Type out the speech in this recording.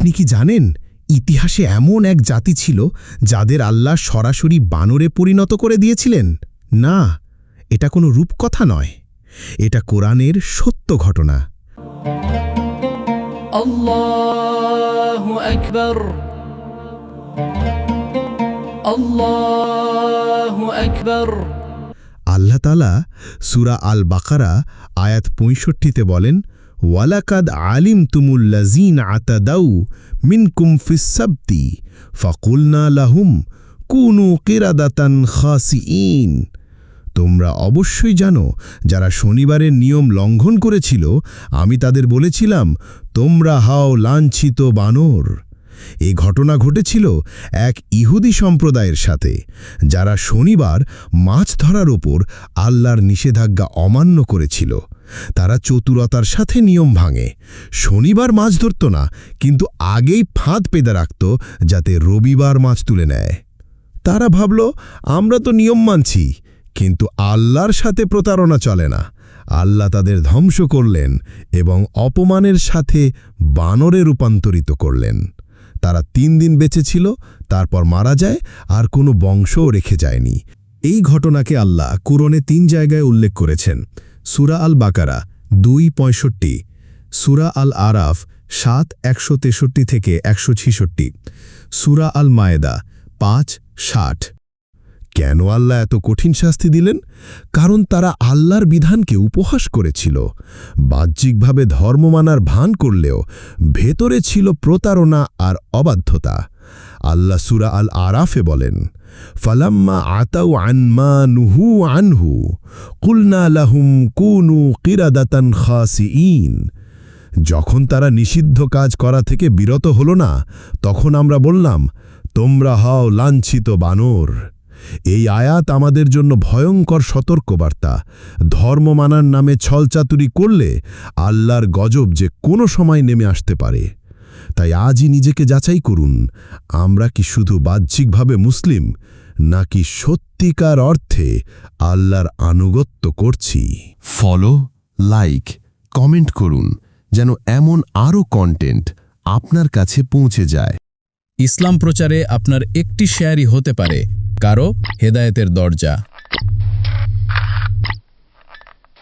আপনি কি জানেন ইতিহাসে এমন এক জাতি ছিল যাদের আল্লাহ সরাসরি বানরে পরিণত করে দিয়েছিলেন? না এটা কোনো রূপকথা নয়। এটা কোরআনের সত্য ঘটনা। আল্লাহ সুরা আল বাকারা আয়াত পঁয়ষট্টিতে বলেন ওয়ালাকাদ আলিম তুমুল্লাজিন আতাদাউ মিনকুম ফিসাবতি ফকুলনা লাহুম কুনু কিরাদাতান খাসিইন তোমরা অবশ্যই জানো, যারা শনিবারের নিয়ম লঙ্ঘন করেছিল, আমি তাদের বলেছিলাম, তোমরা হাও লাঞ্ছিত বানর। এ ঘটনা ঘটেছিল এক ইহুদি সম্প্রদায়ের সাথে, যারা শনিবার মাছ ধরার ওপর আল্লাহর নিষেধাজ্ঞা অমান্য করেছিল। তারা চতুরতার সাথে নিয়ম ভাঙে। শনিবার মাছ ধরত না, কিন্তু আগেই ফাঁদ পেদে রাখত যাতে রবিবার মাছ তুলে নেয়। তারা ভাবল, আমরা তো নিয়ম মানছি, কিন্তু আল্লাহর সাথে প্রতারণা চলে না। আল্লাহ তাদের ধ্বংস করলেন এবং অপমানের সাথে বানরে রূপান্তরিত করলেন। তারা তিন দিন বেঁচে ছিল, তারপর মারা যায়, আর কোনো বংশও রেখে যায়নি। এই ঘটনাকে আল্লাহ কুরনে তিন জায়গায় উল্লেখ করেছেন। সুরা আল বাকারা দুই পঁয়ষট্টি, সুরা আল আরাফ সাত একশো তেষট্টি থেকে একশো ছিষট্টি, সুরা আল মায়েদা পাঁচ ষাট। কেন আল্লাহ এত কঠিন শাস্তি দিলেন? কারণ তারা আল্লাহর বিধানকে উপহাস করেছিল। বাহ্যিকভাবে ধর্ম মানার ভান করলেও ভেতরে ছিল প্রতারণা আর অবাধ্যতা। আল্লাহ সুরা আল আরাফে বলেন, ফালাম্মা আতাউ আনমা নুহু আনহু, কুলনা লাহুম কুনু কিরাদাতান খাসিইন যখন তারা নিষিদ্ধ কাজ করা থেকে বিরত হল না, তখন আমরা বললাম, তোমরা হও লাঞ্ছিত বানর। এই আয়াত আমাদের জন্য ভয়ঙ্কর সতর্কবার্তা। ধর্ম মানার নামে ছলচাতুরি করলে আল্লাহর গজব যে কোনো সময় নেমে আসতে পারে। তাই আজই নিজেকে যাচাই করুন। আমরা কি শুধু বাহ্যিকভাবে মুসলিম নাকি সত্যিকার অর্থে আল্লাহর আনুগত্য করছি? ফলো লাইক কমেন্ট করুন যেন এমন আরও কন্টেন্ট আপনার কাছে পৌঁছে যায়। ইসলাম প্রচারে আপনার একটি শেয়ারই হতে পারে কারও হেদায়েতের দরজা।